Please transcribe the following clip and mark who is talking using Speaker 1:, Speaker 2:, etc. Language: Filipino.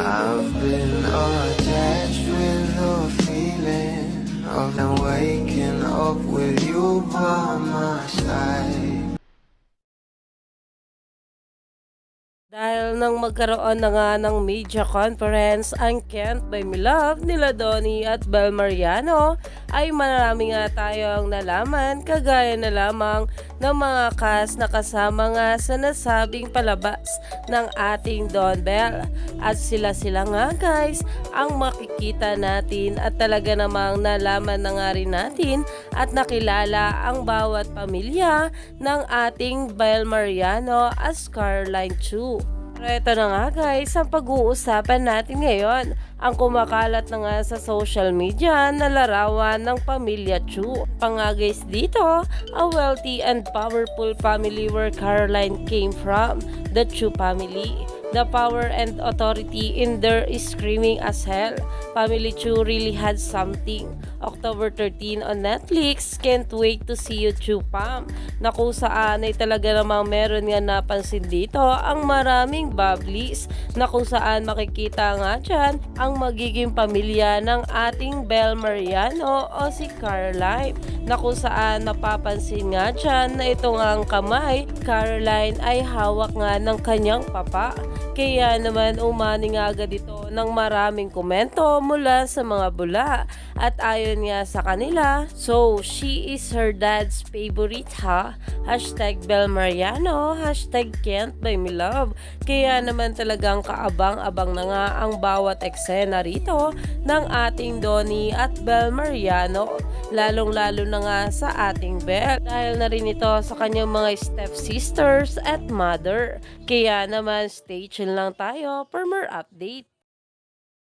Speaker 1: I've been attached with the feeling of them waking up with you by my side.
Speaker 2: Dahil nang magkaroon na nga ng media conference ang Kent by Milove nila Donnie at Bel Mariano ay marami nga tayong nalaman kagaya na lamang ng mga cast na kasama nga sa nasabing palabas ng ating Don Bell. At sila-sila nga guys ang makikita natin at talaga namang nalaman na nga rin natin at nakilala ang bawat pamilya ng ating Bel Mariano as Caroline Chu. Pero ito na nga guys, ang pag-uusapan natin ngayon, ang kumakalat na nga sa social media na larawan ng pamilya Chu. Panga guys dito, a wealthy and powerful family where Caroline came from, the Chu family. The power and authority in there is screaming as hell. Family Chu really had something. October 13 on Netflix. Can't wait to see you, Chu Pam. Na kung saan ay talaga namang meron nga napansin dito ang maraming bubblies na saan makikita nga dyan ang magiging pamilya ng ating Bel Mariano o si Caroline na kung saan napapansin nga dyan na ito nga ang kamay Caroline ay hawak nga ng kanyang papa. Kaya naman umani nga agad ito ng maraming komento mula sa mga bula. At ayon nga sa kanila so she is her dad's favorite ha? Hashtag Bel Mariano hashtag Kent by me love. Kaya naman talagang kaabang-abang na nga ang bawat eksena rito ng ating Donnie at Bel Mariano lalong lalo na nga sa ating Bel dahil na rin ito sa kanyang mga stepsisters at mother. Kaya naman stay tuned lang tayo for more update